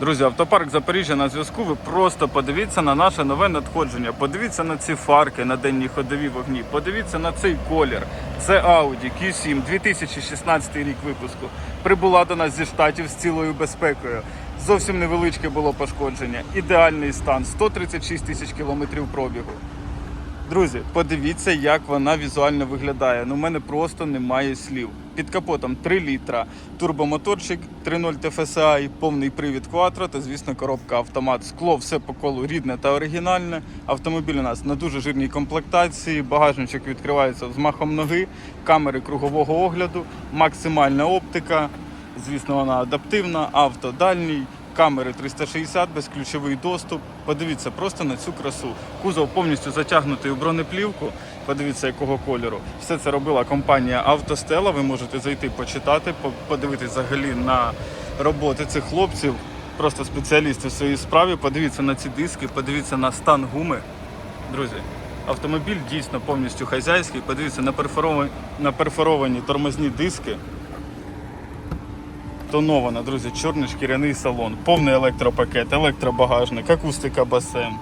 Друзі, автопарк Запоріжжя на зв'язку. Ви просто подивіться на наше нове надходження. Подивіться на ці фарки на денні ходові вогні. Подивіться на цей колір. Це Audi Q7 2016 рік випуску. Прибула до нас зі штатів з цілою безпекою. Зовсім невеличке було пошкодження. Ідеальний стан 136 тисяч кілометрів пробігу. Друзі, подивіться, як вона візуально виглядає. Ну, у мене просто немає слів. Під капотом 3 літра, турбомоторчик 3.0 TFSI, повний привід Quattro та, звісно, коробка автомат. Скло все по колу рідне та оригінальне. Автомобіль у нас на дуже жирній комплектації. Багажничок відкривається з махом ноги, камери кругового огляду, максимальна оптика. Звісно, вона адаптивна, авто дальній, камери 360, безключовий доступ. Подивіться просто на цю красу. Кузов повністю затягнутий у бронеплівку. Подивіться, якого кольору. Все це робила компанія Автостела. Ви можете зайти почитати, по- подивитись взагалі на роботи цих хлопців. Просто спеціалісти в своїй справі. Подивіться на ці диски, подивіться на стан гуми. Друзі, автомобіль дійсно повністю хазяйський. Подивіться на перфоровані, на перфоровані тормозні диски. Тонована, друзі, чорний шкіряний салон, повний електропакет, електробагажник, акустика басейн,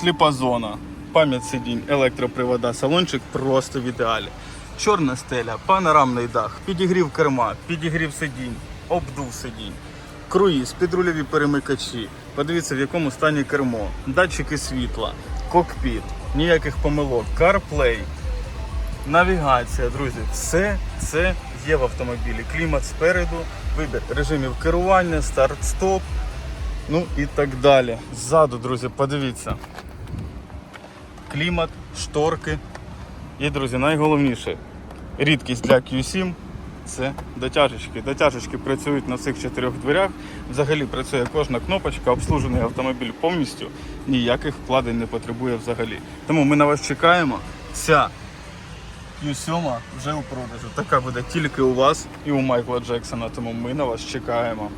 сліпа зона, пам'ять сидінь, електропривода, салончик просто в ідеалі. Чорна стеля, панорамний дах, підігрів керма, підігрів сидінь, обдув сидінь, круїз, підрульові перемикачі. Подивіться, в якому стані кермо, датчики світла, кокпіт, ніяких помилок, CarPlay, Навігація, друзі, все це є в автомобілі. Клімат спереду, вибір режимів керування, старт-стоп, ну і так далі. Ззаду, друзі, подивіться. Клімат, шторки. І, друзі, найголовніше рідкість для Q7 це дотяжечки. Дотяжечки працюють на всіх чотирьох дверях. Взагалі працює кожна кнопочка, обслужений автомобіль повністю, ніяких вкладень не потребує взагалі. Тому ми на вас чекаємо. Ця Q7 вже у продажу. Така буде тільки у вас і у Майкла Джексона, тому ми на вас чекаємо.